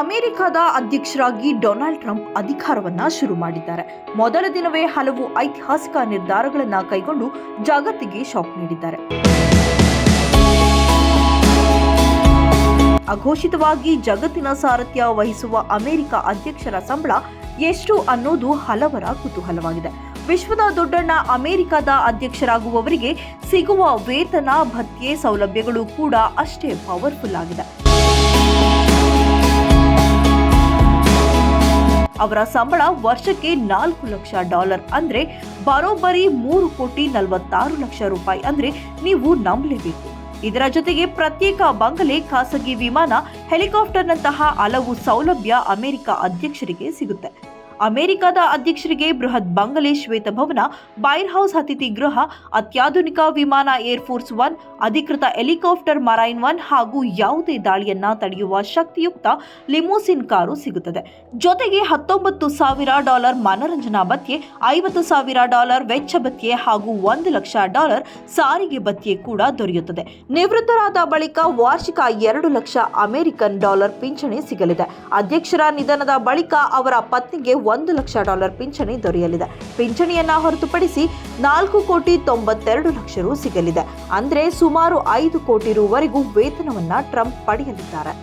ಅಮೆರಿಕದ ಅಧ್ಯಕ್ಷರಾಗಿ Donald Trump ಅಧಿಕಾರವನ್ನ ಶುರು ಮಾಡಿದ್ದಾರೆ. ಮೊದಲ ದಿನವೇ ಹಲವು ಐತಿಹಾಸಿಕ ನಿರ್ಧಾರಗಳನ್ನ ಕೈಗೊಂಡು ಜಗತ್ತಿಗೆ ಶಾಕ್ ನೀಡಿದ್ದಾರೆ. ಅಘೋಷಿತವಾಗಿ ಜಗತ್ತಿನ ಸಾರಥ್ಯ ವಹಿಸುವ ಅಮೆರಿಕ ಅಧ್ಯಕ್ಷರ ಸಂಬಳ ಎಷ್ಟು ಅನ್ನೋದು ಹಲವರ ಕುತೂಹಲವಾಗಿದೆ. ವಿಶ್ವದ ದೊಡ್ಡಣ್ಣ ಅಮೆರಿಕದ ಅಧ್ಯಕ್ಷರಾಗುವವರಿಗೆ ಸಿಗುವ ವೇತನ, ಭತ್ಯೆ ಸೌಲಭ್ಯಗಳು ಕೂಡ ಅಷ್ಟೇ ಪವರ್ಫುಲ್ ಆಗಿದೆ. ಅವರ ಸಂಬಳ ವರ್ಷಕ್ಕೆ ನಾಲ್ಕು ಲಕ್ಷ ಡಾಲರ್ ಅಂದ್ರೆ ಬರೋಬ್ಬರಿ ಮೂರು ಕೋಟಿ ನಲವತ್ತಾರು ಲಕ್ಷ ರೂಪಾಯಿ ಅಂದ್ರೆ ನೀವು ನಂಬಲೇಬೇಕು. ಇದರ ಜೊತೆಗೆ ಪ್ರತ್ಯೇಕ ಬಂಗಲೆ, ಖಾಸಗಿ ವಿಮಾನ, ಹೆಲಿಕಾಪ್ಟರ್ನಂತಹ ಹಲವು ಸೌಲಭ್ಯ ಅಮೆರಿಕ ಅಧ್ಯಕ್ಷರಿಗೆ ಸಿಗುತ್ತೆ. ಅಮೆರಿಕದ ಅಧ್ಯಕ್ಷರಿಗೆ ಬೃಹತ್ ಬಂಗಲೆ ಶ್ವೇತಭವನ, ಬೈರ್ ಹೌಸ್ ಅತಿಥಿ ಗೃಹ, ಅತ್ಯಾಧುನಿಕ ವಿಮಾನ ಏರ್ಫೋರ್ಸ್ ಒನ್, ಅಧಿಕೃತ ಹೆಲಿಕಾಪ್ಟರ್ ಮರೈನ್ ಒನ್ ಹಾಗೂ ಯಾವುದೇ ದಾಳಿಯನ್ನ ತಡೆಯುವ ಶಕ್ತಿಯುಕ್ತ ಲಿಮೋಸಿನ್ ಕಾರು ಸಿಗುತ್ತದೆ. ಜೊತೆಗೆ ಹತ್ತೊಂಬತ್ತು ಸಾವಿರ ಡಾಲರ್ ಮನರಂಜನಾ ಭತ್ಯೆ, ಐವತ್ತು ಸಾವಿರ ಡಾಲರ್ ವೆಚ್ಚ ಭತ್ಯೆ ಹಾಗೂ ಒಂದು ಲಕ್ಷ ಡಾಲರ್ ಸಾರಿಗೆ ಭತ್ಯೆ ಕೂಡ ದೊರೆಯುತ್ತದೆ. ನಿವೃತ್ತರಾದ ಬಳಿಕ ವಾರ್ಷಿಕ ಎರಡು ಲಕ್ಷ ಅಮೆರಿಕನ್ ಡಾಲರ್ ಪಿಂಚಣಿ ಸಿಗಲಿದೆ. ಅಧ್ಯಕ್ಷರ ನಿಧನದ ಬಳಿಕ ಅವರ ಪತ್ನಿಗೆ ಒಂದು ಲಕ್ಷ ಡಾಲರ್ ಪಿಂಚಣಿ ದೊರೆಯಲಿದೆ. ಪಿಂಚಣಿಯನ್ನ ಹೊರತುಪಡಿಸಿ ನಾಲ್ಕು ಕೋಟಿ ತೊಂಬತ್ತೆರಡು ಲಕ್ಷ ರು ಸಿಗಲಿದೆ. ಅಂದ್ರೆ ಸುಮಾರು ಐದು ಕೋಟಿ ರುವರೆಗೂ ವೇತನವನ್ನ ಟ್ರಂಪ್ ಪಡೆಯಲಿದ್ದಾರೆ.